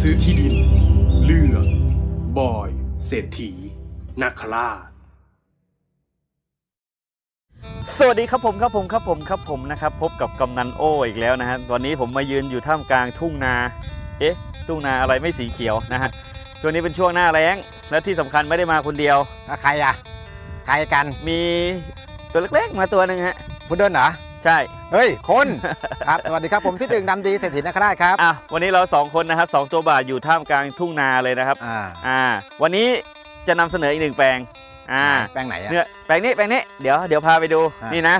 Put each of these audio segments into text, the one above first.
ซื้อที่ดิน เลือกบอย เศรษฐีนาคราชสวัสดีครับผมครับผมครับผมครับผมนะครับพบกับกำนันโออีกแล้วนะฮะวันนี้ผมมายืนอยู่ท่ามกลางทุ่งนา เอ๊ะ ทุ่งนาอะไรไม่สีเขียวนะฮะช่วงนี้เป็นช่วงหน้าแล้งและที่สำคัญไม่ได้มาคนเดียวอะใครอะ ใครกัน มีตัวเล็กๆ มาตัวหนึ่งฮะพุดเดิ้ลเหรอ ใช่ เฮ้ยคน ครับสวัสดีครับผมที่ดึงดำดีเศรษฐีนคราชครับอะวันนี้เราสองคนนะครับสองตัวบาทอยู่ท่ามกลางทุ่งนาเลยนะครับอ่าอ่าวันนี้จะนำเสนออีกหนึ่งแปลงอ่าแป้งไหนอะ เนี่ยแปลงนี้แปลงนี้เดี๋ยวเดี๋ยวพาไปดูอ่านี่ นี่นะ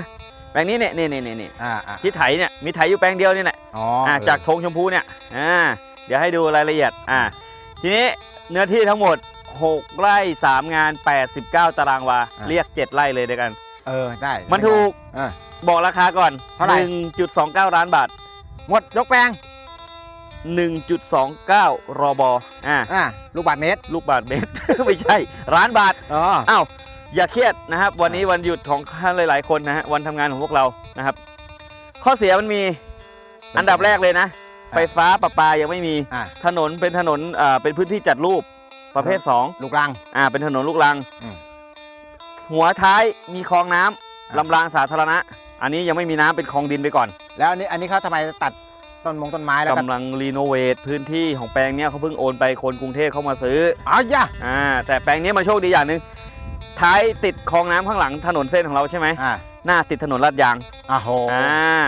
แปลงนี้เนี่ยนี่นี่นี่นี่อ่าอ่าที่ไถเนี่ยมีไถอยู่แปลงเดียวนี่แหละอ๋ออ่าเออจากธงชมพูเนี่ยอ่าเดี๋ยวให้ดูรายละเอียดอ่าทีนี้เนื้อที่ทั้งหมด 6 ไร่ 3 งาน 89 ตารางวา เรียก 7 ไร่เลยด้วยกัน เออได้มันถูกเออ บอกราคาก่อนเท่าไหร่ 1.29 ล้านบาท หมดยกแปลง1.29รอบออ่าอ่าลูกบาทเมตรลูกบาทเมตร ไม่ใช่ ล้านบาท อ๋ออ้าว อย่าเครียดนะครับ วันนี้วันหยุดของท่านหลาย ๆ คนนะฮะ วันทำงานของพวกเรานะครับ ข้อเสียมันมีอันดับแรกเลยนะ ไฟฟ้าประปายังไม่มี อ่าถนนเป็นถนนอ่าเป็นพื้นที่จัดรูปประเภทลูกรัง2อ่า เป็นถนนลูกรัง อืมหัวท้ายมีคลองน้ำอ่าลำรางสาธารณะ อันนี้ยังไม่มีน้ำเป็นคลองดินไปก่อนแล้วอันนี้อันนี้เขาทำไมตัดต้นมงต้นไม้แล้วก็กำลังรีโนเวทพื้นที่ของแปลงเนี้ยเขาเพิ่งโอนไปคนกรุงเทพเข้ามาซื้ออ๋อย่าอ่าแต่แปลงนี้มันโชคดีอย่างหนึ่งท้ายติดคลองน้ำข้างหลังถนนเส้นของเราใช่ไหมอ่าหน้าติดถนนลาดยางอ่าโหอ่า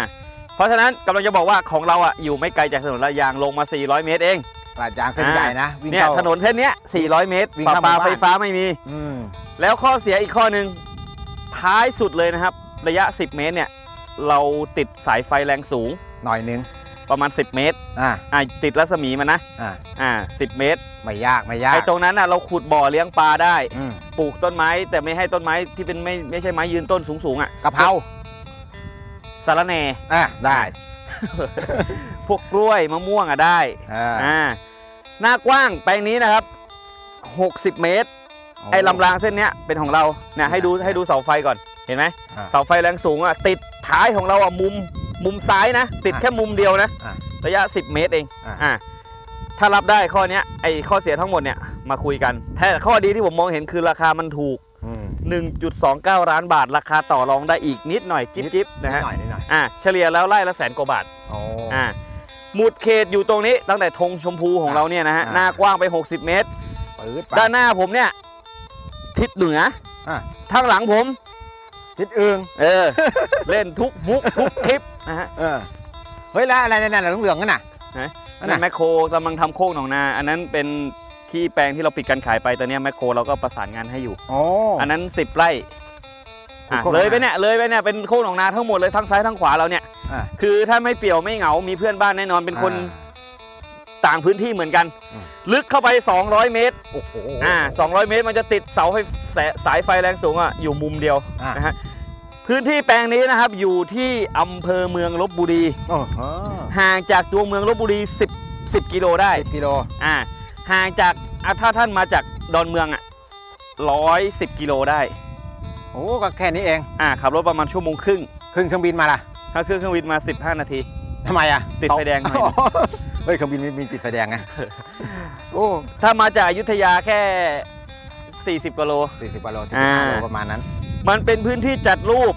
เพราะฉะนั้นกำลังจะบอกว่าของเราอะอยู่ไม่ไกลจากถนนลาดยางลงมา 400 เมตรเอง ลาดยางเส้นใหญ่นะวิ่งเนี่ยเข้า ถนนเส้นเนี้ย 400 เมตรวิ่งปลาเข้าปลาหมู่บ้าน ไฟฟ้าไม่มี อืมแล้วข้อเสียอีกข้อหนึ่งท้ายสุดเลยนะครับ ระยะ 10 เมตรเนี่ยเราติดสายไฟแรงสูงหน่อยนึงประมาณ 10 เมตรอ่าอ่าติดรัศมีมันนะอ่าอ่า10เมตรไม่ยากไม่ยากไอ้ตรงนั้นน่ะเราขุดบ่อเลี้ยงปลาได้ อืมปลูกต้นไม้ แต่ไม่ให้ต้นไม้ที่เป็นไม่ไม่ใช่ไม้ยืนต้นสูงๆอะกะเพราสาระแหน่ อ่าได้พวกกล้วยมะม่วงอะได้อ่าอ่าหน้ากว้างแปลงนี้นะครับ 60 เมตร ไอ้ลำรางเส้นเนี้ยเป็นของเราเนี่ยให้ดูให้ดูเสาไฟก่อน เห็นไหมอ่าเสาไฟแรงสูงอะติดท้ายของเราอะมุมมุมซ้ายนะ ติดอะแค่มุมเดียวนะ อะระยะ 10 เมตรเองอะอ่าถ้ารับได้ข้อเนี้ยไอ้ข้อเสียทั้งหมดเนี่ยมาคุยกันแต่ข้อดีที่ผมมองเห็นคือราคามันถูก อืม1.29ล้านบาท ราคาต่อรองได้อีกนิดหน่อยจิ๊บจิ๊บนะฮะดหน่อยนิดหน่อยอ่าเฉลี่ยแล้วไร่ละแสนกว่าบาทโอ้ อ่าหมุดเขตอยู่ตรงนี้ตั้งแต่ธงชมพูของเราเนี่ยนะฮะอ่า หน้ากว้างไป 60 เมตร ปืดไป ด้านหน้าผมเนี่ยทิศเหนืออะทางหลังผม ทิศอึงเออ เล่นทุกมุกทุกคลิปนะฮะเออเฮ้ยแล้วอะไรนั่นน่ะเหลืองๆนั่นน่ะไหนนั่นนั่น่ะนแมคโครกำลังทำโคกหนองนา อันนั้นเป็นที่แปลงที่เราปิดการขายไปตอนเนี้ยแมคโครเราก็ประสานงานให้อยู่โอ้อันนั้น 10 ไร่อะโคกหนองนาเลยไปเนี่ยเลยไปเนี่ยเป็นโคกหนองนาทั้งหมดเลยทั้งซ้ายทั้งขวาเราเนี่ย อะคือถ้าไม่เปี่ยวไม่เหงา มีเพื่อนบ้านแน่นอนเป็นคน ต่างพื้นที่เหมือนกันอืมลึกเข้าไป 200 เมตรโอ้โหอ่า200 เมตรมันจะติดเสาไฟแสสายไฟแรงสูงอะอยู่มุมเดียวอะนะฮะพื้นที่แปลงนี้นะครับอยู่ที่อำเภอเมืองลบบุรีโอ้โหห่างจากตัวเมืองลบบุรี 10 10กิโลได้สิบกิโลอ่าห่างจากอะถ้าท่านมาจากดอนเมืองอะ110กิโลได้โอ้ก็แค่นี้เองอ่าขับรถประมาณชั่วโมงครึ่งขึ้นเครื่องบินมาล่ะถ้าขึ้นเครื่องบินมา 15 นาทีทำไมอะติดไฟแดงหน่อยเฮ้ยเครื่องบินมีมีติดไฟแดงไงโอ้ถ้ามาจากอยุธยาแค่ 40กิโล สี่สิบกิโลสิบอ่า ห้าโลประมาณนั้นมันเป็นพื้นที่จัดรูป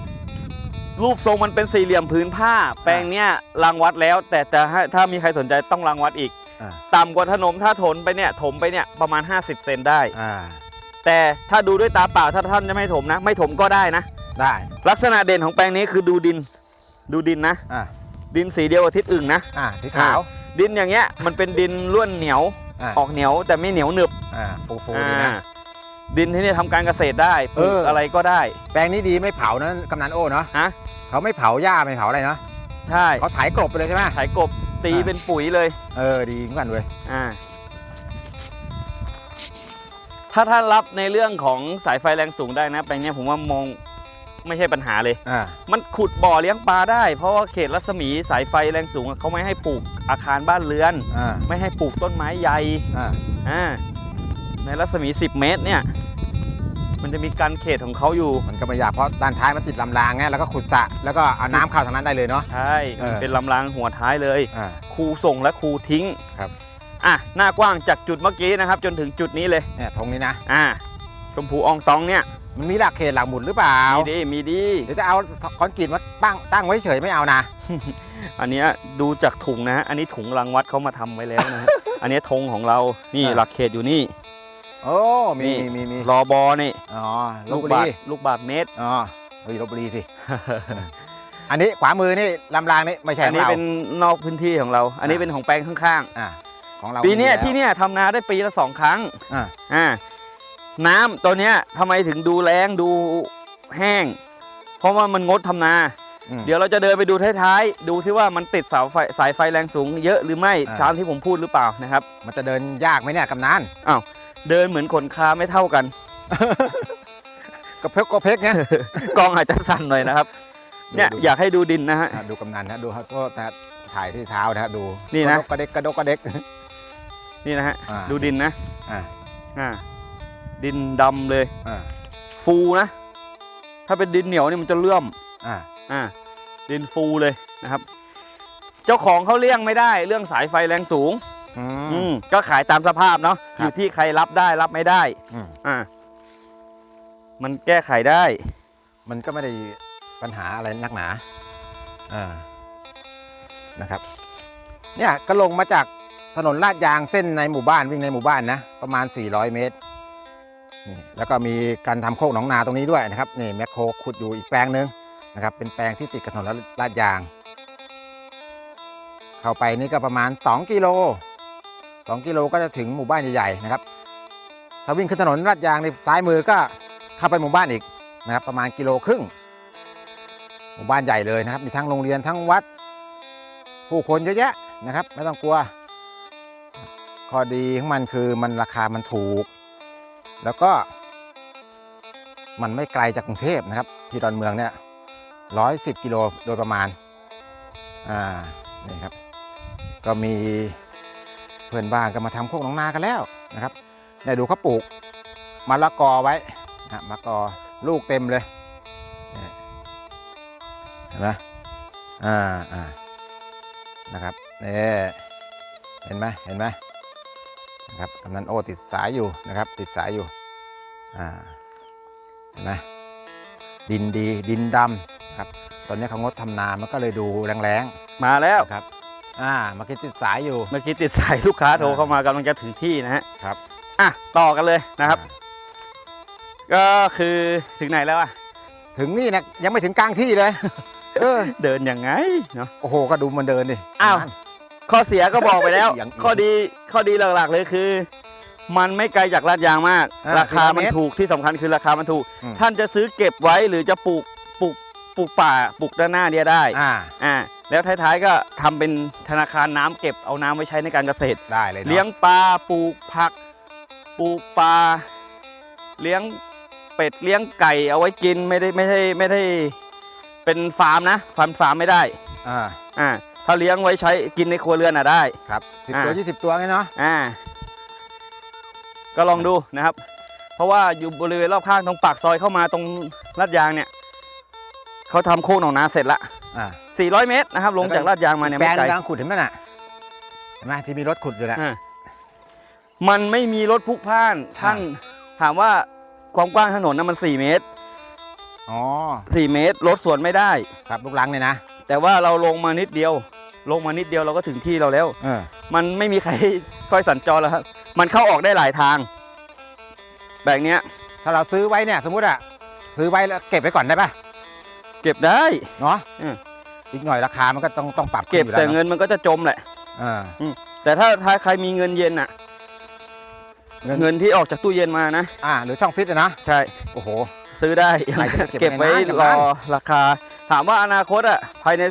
รูปทรงมันเป็นสี่เหลี่ยมพื้นผ้า แปลงเนี้ยรางวัดแล้ว แต่แต่ถ้าถ้ามีใครสนใจต้องรางวัดอีก อ่าต่ำกว่าถนนถ้าถนไปเนี่ยถมไปเนี่ยประมาณ 50 เซนได้ อ่าแต่ถ้าดูด้วยตาเปล่าถ้าท่านจะไม่ถมนะ ไม่ถมก็ได้นะ ได้ลักษณะเด่นของแปลงนี้คือดูดิน ดูดินนะ อ่าดินสีเดียวกับทิศอึ่งนะ อ่าสีขาว ดินอย่างเงี้ยมันเป็นดินล้วนเหนียวอ่า ออกเหนียวแต่ไม่เหนียวหนึบอ่าฟูฟูๆดีนะ อ่าดินที่นี่ทำการเกษตรได้ปลูกเอออ อะไรก็ได้แปลงนี้ดีไม่เผานะกำนันโอ้เนาะฮะเขาไม่เผาหญ้าไม่เผาอะไรเนาะใช่เขาไถกลบไปเลยใช่ไหม ไถกบตีอ่า เป็นปุ๋ยเลยเออดีเหมือนกันเว้ยอ่าถ้าท่านรับในเรื่องของสายไฟแรงสูงได้นะแปลงเนี้ยผมว่ามอง ไม่ใช่ปัญหาเลย อ่า มันขุดบ่อเลี้ยงปลาได้ เพราะว่าเขตรัศมีสายไฟแรงสูงอะเขาไม่ให้ปลูกอาคารบ้านเรือน อ่า ไม่ให้ปลูกต้นไม้ใหญ่อ่า อ่าในรัศมี 10 เมตรเนี่ย มันจะมีการเขตของเขาอยู่ มันก็ไม่ยากเพราะด้านท้ายมันติดลำรางไงแล้วก็ขุดสระแล้วก็เอาน้ำเข้าทางนั้นได้เลยเนาะ ใช่เออมันเป็นลำรางหัวท้ายเลย อ่าคูส่งและคูทิ้งครับ อะ หน้ากว้างจากจุดเมื่อกี้นะครับ จนถึงจุดนี้เลย เนี่ยธงนี้นะ อ่า ชมพูอองตองเนี่ย มันมีหลักเขตหลักหมุดหรือเปล่า มีดีมีดี เดี๋ยวจะเอาคอนกรีตมาตั้งตั้งไว้เฉยไม่เอานะ อันเนี้ยดูจากถุงนะฮะอันนี้ถุงรังวัดเขามาทำไว้แล้วนะฮะ อันเนี้ยธงของเรา นี่อะหลักเขตอยู่นี่ โอ้มีนี่มีมีมีรอบอนี่ อ๋อลลูบกบุบารีทลูกบาทเมตร อ๋อ เฮ้ยลบบุรีสิ อันนี้ขวามือนี่ลำรางนี่ไม่ใช่ขอัอนงนี้เราเป็นนอกพื้นที่ของเรา อันนี้อะเป็นของแปลงข้างอ่าของเราๆปีเนี้ยมีแล้วที่เนี้ยทำนาได้ปีละสองครั้ง อ่า อ่าน้ำตัวเนี้ยทำไมถึงดูแรงดูแห้ง เพราะว่ามันงดทำนาอืมเดี๋ยวเราจะเดินไปดูท้ายๆ ดูที่ว่ามันติดเสาไฟสายไฟแรงสูง เยอะหรือไม่อ่าตามที่ผมพูดหรือเปล่านะครับ มันจะเดินยากไหมเนี่ยกำนันเดินเหมือนขนคาไม่เท่ากันกระเพกกระเพกเนี่ยกล้องอาจจะสั่นหน่อยนะครับเนี่ยดูอยากให้ดูดินนะฮะอะดูกำนันนะดูเขาโทษนะถ่ายที่เท้านะฮะดูนี่นะกระดกกระเดกกระดกกระเด็กนี่นะฮะอ่าดูดินนะอ่าอ่า ดินดำเลย อ่าฟูนะ ถ้าเป็นดินเหนียวนี่มันจะเลื่อม อ่าอ่า ดินฟูเลยนะครับ เจ้าของเขาเลี่ยงไม่ได้ เรื่องสายไฟแรงสูง อือืม ม ก็ขายตามสภาพเนาะครับอยู่ที่ใครรับได้รับไม่ได้ อืมอ่า มันแก้ไขได้ มันก็ไม่ได้ปัญหาอะไรนักหนา อ่า นะครับ เนี่ยก็ลงมาจากถนนลาดยางเส้นในหมู่บ้านวิ่งในหมู่บ้านนะ ประมาณ 400 เมตร นี่แล้วก็มีการทำโคกหนองนาตรงนี้ด้วยนะครับนี่แมคโครขุดอยู่อีกแปลงหนึ่งนะครับ เป็นแปลงที่ติดกับถนนลาดยาง เข้าไปนี่ก็ประมาณ 2 กิโล 2 กิโลก็จะถึงหมู่บ้านใหญ่ๆนะครับถ้าวิ่งขึ้นถนนลาดยางในซ้ายมือก็เข้าไปหมู่บ้านอีกนะครับประมาณกิโลครึ่งหมู่บ้านใหญ่เลยนะครับ มีทั้งโรงเรียนทั้งวัด ผู้คนเยอะแยะนะครับ ไม่ต้องกลัวข้อดีของมันคือมันราคามันถูก แล้วก็ มันไม่ไกลจากกรุงเทพนะครับ ที่ดอนเมืองเนี่ยร้อยสิบกิโลโดยประมาณ อ่า นี่ครับ ก็มีเพื่อนบ้านก็มาทำโคกหนองนากันแล้วนะครับเนี่ยดูเขาปลูกมะละกอไว้นะมะละกอลูกเต็มเลยเห็นไหมอ่าอ่านะครับเนี่เห็นไหมเห็นไหม นะครับกำนันโอติดสายอยู่นะครับ ติดสายอยู่อ่าเห็นไหมดินดีดินดำนะครับตอนนี้เขางดทำนามันก็เลยดูแรงๆมาแล้วครับอ่าเมื่อกี้ติดสายอยู่ เมื่อกี้ติดสายลูกค้าโทรเข้ามากำลังจะถึงที่นะฮะครับ อะต่อกันเลยนะครับอ่าก็คือถึงไหนแล้วอะถึงนี่นะยังไม่ถึงกลางที่เลย เออ เดินยังไงเนาะ โอ้โห ก็ดูมันเดินดิอ้าว ข้อเสียก็บอกไปแล้ว อย่างข้อดีข้อดีหลักๆเลยคือ มันไม่ไกลจากลาดยางมาก อ่าราคามัน400เมตรถูกที่สำคัญคือราคามันถูก อืม ท่านจะซื้อเก็บไว้หรือจะปลูกปลูกปลูกป่าปลูกด้านหน้าเนี่ยได้อ่า อ่าแล้วท้ายๆก็ทำเป็นธนาคารน้ำเก็บเอาน้ำไว้ใช้ในการเกษตร ได้เลยนอะเลี้ยงปลาปลูกผัก ปลูกปลาเลี้ยงเป็ดเลี้ยงไก่เอาไว้กินไม่ได้ไม่ได้ไม่ได้เป็นฟาร์มนะฟาร์มฟาร์มไม่ได้อ่าอ่า ถ้าเลี้ยงไว้ใช้กินในครัวเรือนอะได้ ครับสิบอ่าตัวยี่สิบตัวไงเนาะอ่า ก็ลองดูนะครับ เพราะว่าอยู่บริเวณรอบข้างตรงปากซอยเข้ามาตรงลาดยางเนี่ยเขาทำโค้งหนองนาเสร็จละ อ่า 400 เมตรนะครับ ลงจากลาดยางมาเนี่ยแปลไม่งไกลกำลังขุดเห็นไหมน่ะเห็นไหมที่มีรถขุดอยู่นะ อ่ามันไม่มีรถพลุกพล่านท่านถามว่าความกว้างถนนน่ะมัน 4 เมตร อ๋อ 4 เมตรรถสวนไม่ได้ ครับลูกลังเนี่ยนะ แต่ว่าเราลงมานิดเดียว ลงมานิดเดียวเราก็ถึงที่เราแล้วเออมันไม่มีใคร ค่อยสัญจรแล้วครับ มันเข้าออกได้หลายทาง แบบเนี้ยถ้าเราซื้อไว้เนี่ยสมมุติอะซื้อไว้แล้วเก็บไว้ก่อนได้ปะเก็บได้ เนาะอืม อีกหน่อยราคามันก็ต้องต้องปรับขึ้นเก็บอยู่แต่ล้วเงินมันก็จะจมแหละอ่าแต่ถ้าถ้าใครมีเงินเย็นอะเงินเงินที่ออกจากตู้เย็นมานะ อ่าหรือช่องฟิตอะนะ ใช่ โอ้โห ซื้อได้ใครจะเก็บเก็บไว้ไว้นานรอนานราคา ถามว่าอนาคตอะภายใน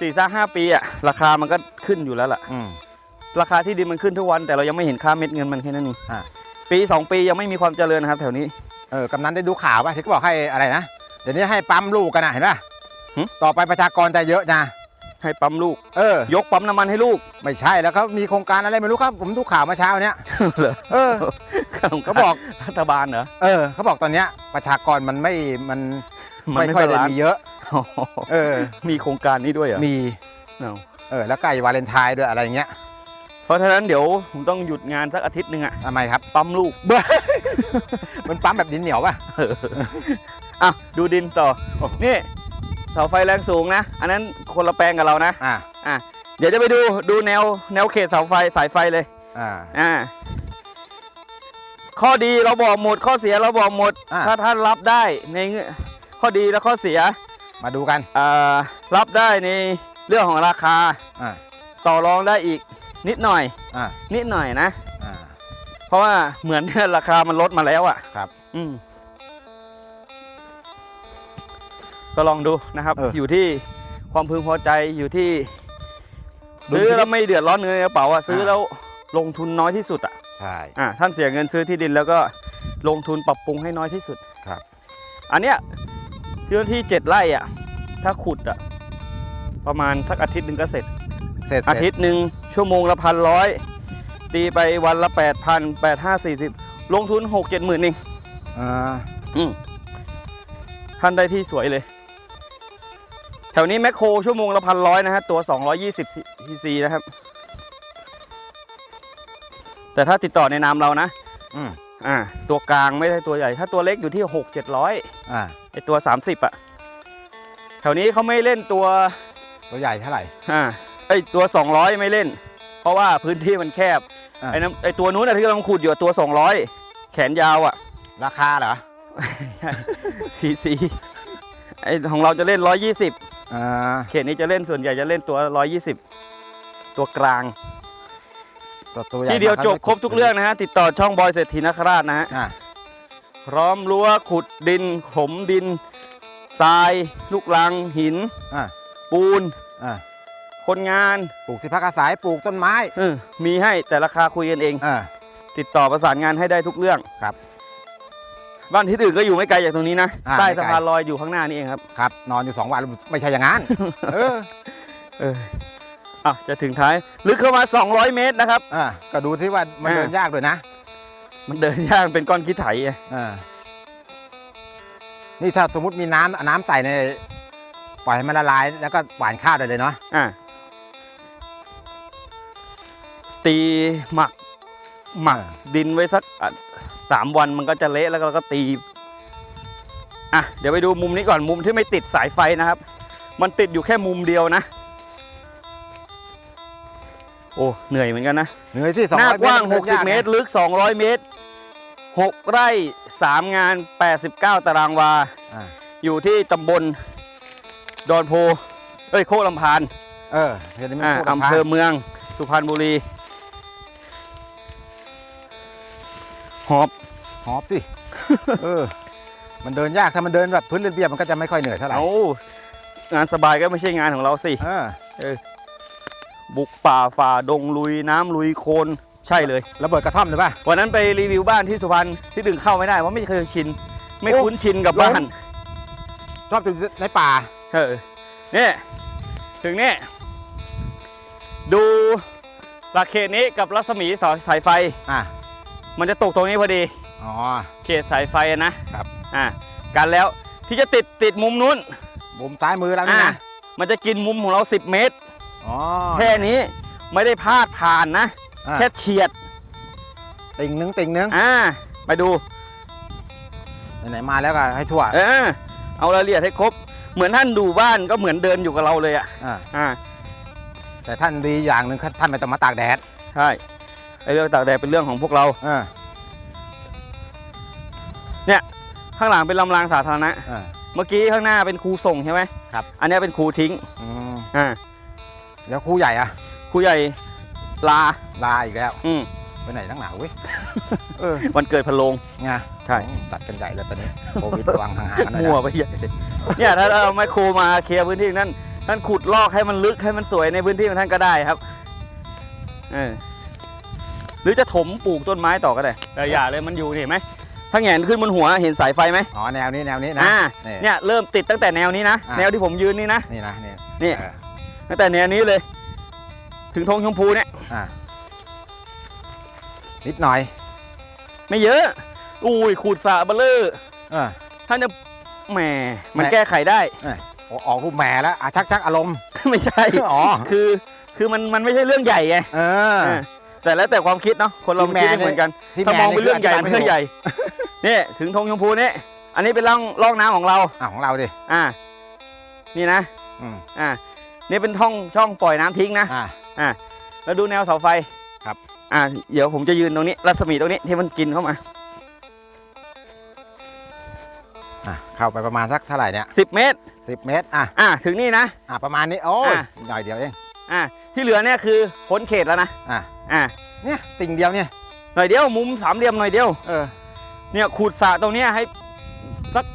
สี่สห้าปีอะราคามันก็ขึ้นอยู่แล้วล่ะอืมราคาที่ดินมันขึ้นทุกวัน แต่เรายังไม่เห็นค่าเม็ดเงินมันแค่นั้นเองอ่าปีสองปียังไม่มีความเจริญนะครับ แถวนี้เออกำนันได้ดูข่าวป่ะที่เขาบอกให้อะไรนะเดี๋ยวนี้ให้ปั๊มลูกกันนะเห็นป่ะหึต่อไปประชากรจะเยอะนะ ให้ปั๊มลูก เออ ยกปั๊มน้ำมันให้ลูก ไม่ใช่แล้วเขามีโครงการอะไรไม่รู้ครับ ผมดูข่าวเมาเช้าเนี้ยเหรอเออ เขาบอก รัฐบาลเหรอ เออ เขาบอกตอนเนี้ยประชากรมันไม่มันมันไม่ไม่ค่อยได้บาลานซ์ มีเยอะ เออ มีโครงการนี้ด้วยเหรอมี เอา เออ แล้วใกล้วาเลนไทน์ด้วยอะไรเงี้ยเพราะฉะนั้นเดี๋ยวผมต้องหยุดงานสักอาทิตย์หนึ่งอะทำไมครับ ปั๊มลูกมันปั๊มแบบดินเหนียวป่ะ อะดูดินต่อโอ้นี่ เสาไฟแรงสูงนะ อันนั้นคนละแปลงกับเรานะอ่าอะเดี๋ยวจะไปดูดูแนวแนวเขตเสาไฟสายไฟเลยอ่าอ่าข้อดีเราบอกหมดข้อเสียเราบอกหมด อะ ถ้าท่านรับได้ในเงื่อนข้อดีและข้อเสียมาดูกันอ่ารับได้ในเรื่องของราคาอ่าต่อรองได้อีกนิดหน่อย อ่านิดหน่อยนะ อ่า เพราะว่าเหมือน ราคามันลดมาแล้วอะ่ะครับ อืม ก็ลองดูนะครับเอออยู่ที่ความพึงพอใจอยู่ที่ดุลซื้อพินิจแล้วไม่เดือดร้อนเงินในกระเป๋าอะซื้ออ่าแล้วลงทุนน้อยที่สุดอะใช่ อะท่านเสียเงินซื้อที่ดินแล้วก็ลงทุนปรับปรุงให้น้อยที่สุดครับ อันเนี้ยพื้นที่เจ็ดไร่อะถ้าขุดอะประมาณสักอาทิตย์หนึ่งก็เสร็จ เสร็จอาเสร็ทิจตย์หนึ่งชั่วโมงละพันร้อยตีไปวันละแปดพันแปดห้าสี่สิบลงทุนหกเจ็ดหมื่นเองอ่าอืมท่านได้ที่สวยเลย แถวนี้แมคโครชั่วโมงละพันร้อยนะฮะตัว 220ซีซีนะครับ แต่ถ้าติดต่อในนามเรานะอืมอ่าตัวกลางไม่ใช่ตัวใหญ่ ถ้าตัวเล็กอยู่ที่ 6 700อ่าไอตัว 30 อะ แถวนี้เขาไม่เล่นตัวตัวใหญ่เท่าไหร่อ่าไอตัว 200 ไม่เล่น เพราะว่าพื้นที่มันแคบอ่าไอ้น้ำไอตัวนู้นอะที่กำลังขุดอยู่อะตัว 200 แขนยาวอะ ราคาเหรอ PC ไอของเราจะเล่น 120อ่า เขตนี้จะเล่นส่วนใหญ่จะเล่นตัว 120 ตัวกลาง ตัวตัวใหญ่ที่เดียวมาจบครบทุกเรื่องนะฮะ ติดต่อช่องบอยเศรษฐีนคราชนะฮะอ่าพร้อมรั้วขุดดินถมดินทราย ลูกลังหินอ่าปูนอ่าคนงานปลูกที่พักอาศัยปลูกต้นไม้เออมีให้แต่ราคาคุยกันเองอ่าติดต่อประสานงานให้ได้ทุกเรื่องครับ บ้านที่อื่นก็อยู่ไม่ไกลจากตรงนี้นะอ่าใต้ไม่ไกล สะพานลอยอยู่ข้างหน้านี่เองครับครับ นอนอยู่สองวันไม่ใช่อย่างนั้น เออเอออะจะถึงท้ายลึกเข้ามา 200 เมตรนะครับ อ่าก็ดูที่ว่ามันอ่า เดินยากด้วยนะมันเดินยากเป็นก้อนขี้ไถไงอ่านี่ถ้าสมมติมีน้ำน้ำใส่ในปล่อยให้มันละลาย แล้วก็หวานข้าวได้เลยเนาะอะตีหมัก หมักอ่าดินไว้สักอะสามวันมันก็จะเละแล้วก็เราก็ตีอะเดี๋ยวไปดูมุมนี้ก่อนมุมที่ไม่ติดสายไฟนะครับ มันติดอยู่แค่มุมเดียวนะ โอ้เหนื่อยเหมือนกันนะเหนื่อยที่สองหน้าร้อยกว้างเมตร60 เมตร ลึก 200 เมตร 6 ไร่ 3 งาน 89 ตารางวาอ่าอยู่ที่ตำบลดอนโพ เอ้ย โคกลำพาน เออเห็นไหมอ่าพูดอำเภอเมือง สุพรรณบุรี หอบหอบสิเออ มันเดินยากถ้ามันเดินแบบพื้นเรียบๆมันก็จะไม่ค่อยเหนื่อยเท่าไหร่เอางานสบายก็ไม่ใช่งานของเราสิเออบุกป่าฝ่าดงลุยน้ำลุยโคลนใช่เลยระเบิดกระท่อมหรือเปล่าวันนั้นไปรีวิวบ้านที่สุพรรณที่ดึงเข้าไม่ได้เพราะไม่เคยชิน ไม่โอ้คุ้นชินกับร้อนบ้านชอบอยู่ในป่าเออเนี่ยถึงเนี่ยดูหลักเขตนี้กับรัศมีสายสายไฟอะ มันจะตกตรงนี้พอดี อ๋อ เขตสายไฟอะนะครับ อ่ากันแล้วที่จะติดติดมุมนู้นมุมซ้ายมือแล้วนี่อ่านะมันจะกินมุมของเรา 10 เมตร อ๋อแค่นี้ไม่ได้พาดผ่านนะ อะแค่เฉียด ติ่งหนึงติ่งหนึงอ่า ไปดู ไหนๆมาแล้วก็ให้ทั่วเออ เอารายละเอียดให้ครบ เหมือนท่านดูบ้านก็เหมือนเดินอยู่กับเราเลยอะ อ่าอ่า แต่ท่านดีอย่างหนึ่งท่านไม่ต้องมาตากแดด ใช่ ไอเรื่องตากแดดเป็นเรื่องของพวกเรา อ่าข้างหลังเป็นลำรางสาธารณะ อ่า เมื่อกี้ข้างหน้าเป็นครูส่งใช่ไหมครับ อันเนี้ยเป็นครูทิ้ง อืมอ่า แล้วครูใหญ่อะครูใหญ่ลา ลาอีกแล้วอืม ไปไหนตั้งหนาวเว้ยเออวันเกิดพะโลง ไงใช่โอ้ตัดกันใหญ่แล้วตอนนี้โควิดระวังห่างๆกันหน่อยมั่วนะไปใหญ่เลยเนี่ยถ้าเราไมโครมาเคลียร์พื้นที่นั่นท่านขุดลอกให้มันลึกให้มันสวยในพื้นที่ของท่านก็ได้ครับ เออ หรือจะถมปลูกต้นไม้ต่อก็ได้แต่อย่าเลยมันอยู่นี่เห็นไหมถ้าแหงนขึ้นบนหัวเห็นสายไฟไหมอ๋อแนวนี้แนวนี้นะอ่านี่เนี่ยเริ่มติดตั้งแต่แนวนี้นะอ่าแนวที่ผมยืนนี่นะนี่นะนี่นี่เออตั้งแต่แนวนี้เลย ถึงธงชมพูเนี่ยอ่านิดหน่อย ไม่เยอะ อุ้ยขูดสระเบลเลอร์เออท่านจะแหมมันแหม่แก้ไขได้โอ้ออกรูปแหม่แล้วอะชักชักอารมณ์ไม่ใช่อ๋อคือคือมันมันไม่ใช่เรื่องใหญ่ไงเออเออ แต่แล้วแต่ความคิดเนาะคนเรามันคิดไม่เหมือนกัน ที่ถ้ามองแมนเป็นเรื่องใหญ่มันนี่เรื่องใหญ่ นี่ถึงธงชมพูนี่อันนี้เป็นร่องร่องน้ำของเรา อะของเราดิอ่า นี่นะอืมอ่านี่เป็นท่องช่องปล่อยน้ำทิ้งนะอะ อ่าแล้วดูแนวเสาไฟครับ อ่าเดี๋ยวผมจะยืนตรงนี้รัศมีตรงนี้ที่มันกินเข้ามา อะเข้าไปประมาณสักเท่าไหร่เนี่ย10 เมตรสิบเมตรอะอ่าถึงนี่นะ อะประมาณนี้โอ้ยอะ หน่อยเดียวเองอ่า ที่เหลือเนี่ยคือพ้นเขตแล้วนะอะอ่าเนี่ยติ่งเดียวเนี่ยหน่อยเดียวมุมสามเหลี่ยมหน่อยเดียวเออเนี่ยขูดสระตรงเนี้ยให้สัก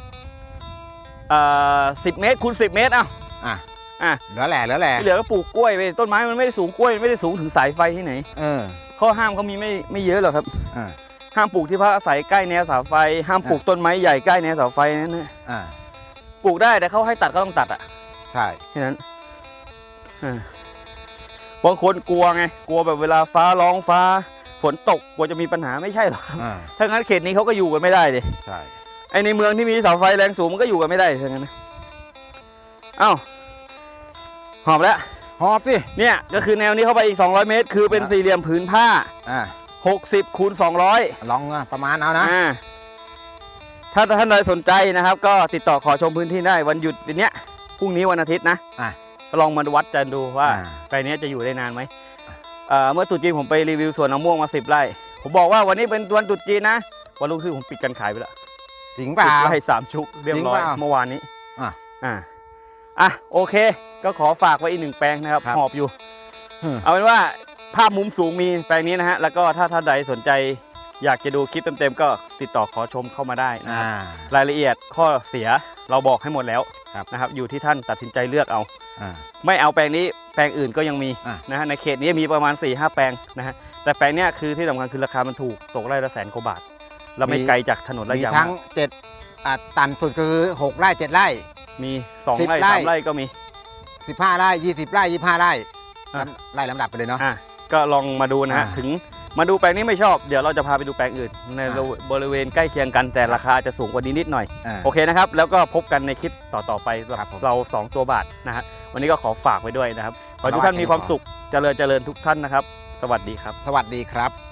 เอ่อสิบเมตรคูณสิบเมตรเอ้าอะอะเหลือแหล่เหลือแหล่ที่เหลือก็ปลูกกล้วยไปต้นไม้มันไม่ได้สูงกล้วยมันไม่ได้สูงถึงสายไฟที่ไหน เออข้อห้ามเขามีไม่ไม่เยอะหรอกครับอะห้ามปลูกที่พักอาศัยใกล้แนวเสาไฟ ห้ามปลูกต้นไม้ใหญ่ใกล้แนวเสาไฟนั่นนะอะปลูกได้แต่เขาให้ตัดก็ต้องตัดอะใช่แค่นั้นอ่า บางคนกลัวไงกลัวแบบเวลาฟ้าร้องฟ้า ฝนตกกลัวจะมีปัญหาไม่ใช่หรอกครับอะถ้างั้นเขตนี้เขาก็อยู่กันไม่ได้ดิใช่ไอในเมืองที่มีเสาไฟแรงสูงมันก็อยู่กันไม่ได้ทั้งนั้นนะเอ้าหอบแล้วหอบสิ เนี่ยก็คือแนวนี้เข้าไปอีก 200 เมตร คือเป็นครับสี่เหลี่ยมผืนผ้า อะ60คูณ200 ลองอะประมาณเอานะ อ่าถ้าท่านใดสนใจนะครับ ก็ติดต่อขอชมพื้นที่ได้วันหยุดเนี้ยพรุ่งนี้วันอาทิตย์นะอะก็ ลองมาวัดกันดูว่าอ่า แปลงนี้จะอยู่ได้นานไหมเอ่อเมื่อตรุษจีนผมไปรีวิวสวนมะม่วงมา10ไร่ผมบอกว่าวันนี้เป็นวันตรุษจีนนะวันรุ่งขึ้นผมปิดการขายไปแล้วจริงเปล่าสิบไร่สามชุกเรียบร้อยจริงเปล่าเมื่อวานนี้อะอ่าอะโอเค ก็ขอฝากไว้อีกหนึ่งแปลงนะครับครับหอบอยู่อืมเอาเป็นว่าภาพมุมสูงมีแปลงนี้นะฮะแล้วก็ถ้าท่านใดสนใจ อยากจะดูคลิปเต็มๆก็ติดต่อขอชมเข้ามาได้นะคอ่ารับรายละเอียดข้อเสียเราบอกให้หมดแล้วครับนะครับอยู่ที่ท่านตัดสินใจเลือกเอาอ่าไม่เอาแปลงนี้แปลงอื่นก็ยังมีอะนะฮะในเขตนี้มีประมาณ4ี่ห้าแปลงนะฮะแต่แปลงเนี้ยคือที่สำคัญคือราคามันถูกตกไร่ละแสนกว่าบาทแล้วไม่มีไกลจากถนนระมียางทั้งเจ็ดอะต่ำสุดก็คือหกไร่เจ็ดไร่ มีสองสิบไร่ไร่สามไร่ก็มีสิบห้าไร่ยี่สิบไร่ยี่ห้าไร่อะไล่ลำดับไปเลยเนาะอะก็ลองมาดูนะฮะอ่าถึง มาดูแปลงนี้ไม่ชอบ เดี๋ยวเราจะพาไปดูแปลงอื่น ในอ่าบริเวณใกล้เคียงกันแต่ราคาจะสูงกว่านี้นิดหน่อย อ่า โอเคนะครับ แล้วก็พบกันในคลิปต่อ ๆ ไปกับครับผม เรา 2 ตัวบาทนะฮะวันนี้ก็ขอฝากไว้ด้วยนะครับ ขอให้ทุกท่านขอให้มีความขอสุขเจริญเจริญทุกท่านนะครับ สวัสดีครับ สวัสดีครับ